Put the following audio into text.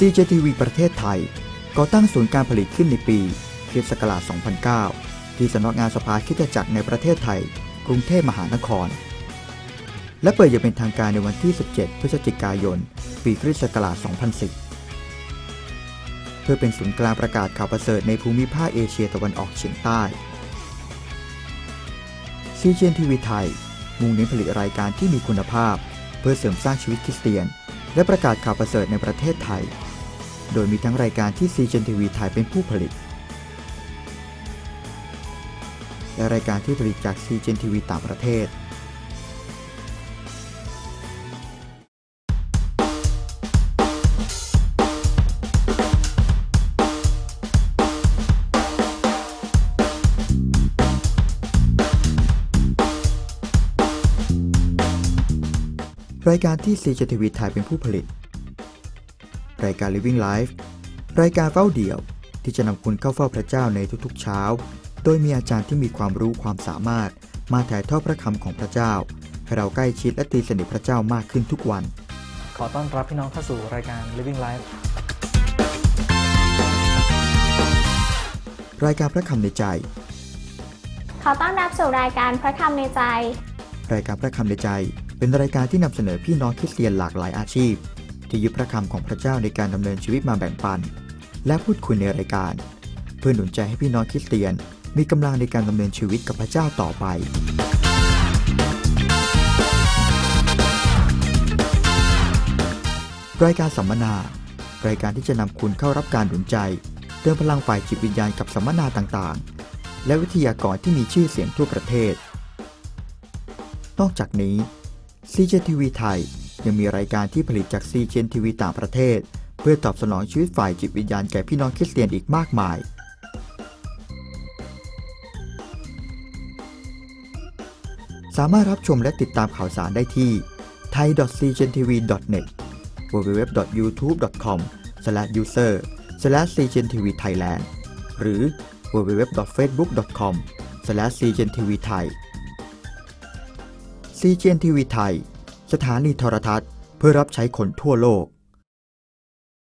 CJTV ประเทศไทยก่อตั้งศูนย์การผลิตขึ้นในปีคริสต์ศักราช 2009 ที่สำนักงานสภาคิดจักรในประเทศไทย กรุงเทพมหานคร และเปิดอย่างเป็นทางการในวันที่ 17 พฤศจิกายน ปีคริสต์ศักราช 2010 เพื่อเป็นศูนย์กลางประกาศข่าวประเสริฐในภูมิภาคเอเชียตะวันออกเฉียงใต้ CGTV ไทย มุ่งเน้นผลิตรายการที่มีคุณภาพ เพื่อเสริมสร้างชีวิตคริสเตียน และประกาศข่าวประเสริฐในประเทศไทย โดยมีทั้งรายการที่ CGTV ไทยเป็นผู้ผลิต และรายการที่ผลิตจาก CGTV ต่างประเทศ รายการที่ CGTV ไทยเป็นผู้ผลิต รายการ Living Life รายการเฝ้าเดี่ยวที่จะนำคุณเข้าเฝ้าพระเจ้าในทุกๆเช้า โดยมีอาจารย์ที่มีความรู้ความสามารถ มาถ่ายทอดพระคำของพระเจ้าให้เราใกล้ชิดและตีสนิทพระเจ้ามากขึ้นทุกวัน ขอต้อนรับพี่น้องเข้าสู่รายการ Living Life รายการพระคำในใจ ขอต้อนรับสู่รายการพระคำในใจ รายการพระคำในใจ เป็นรายการที่นำเสนอพี่น้องคริสเตียนหลากหลายอาชีพ ที่ยึดพระคำของพระเจ้าในการดำเนินชีวิตมาแบ่งปัน และพูดคุยในรายการ เพื่อหนุนใจให้พี่น้องคริสเตียน มีกำลังในการดำเนินชีวิตกับพระเจ้าต่อไป รายการสัมมนา รายการที่จะนำคุณเข้ารับการหนุนใจเติมพลังฝ่ายจิตวิญญาณกับสัมมนาต่างๆ และวิทยากรที่มีชื่อเสียงทั่วประเทศ นอกจากนี้ CJTV ไทย ยังมีรายการที่ผลิตจาก CJTV ต่างประเทศ เพื่อตอบสนองชีวิตฝ่ายจิตวิญญาณแก่พี่น้องคริสเตียนอีกมากมาย สามารถรับชมและติดตามข่าวสารได้ที่ thai.cgtv.net www.youtube.com/user/cgtv-thailand หรือ www.facebook.com/cgtv-thai CGNTV ไทย สถานีโทรทัศน์ เพื่อรับใช้คนทั่วโลก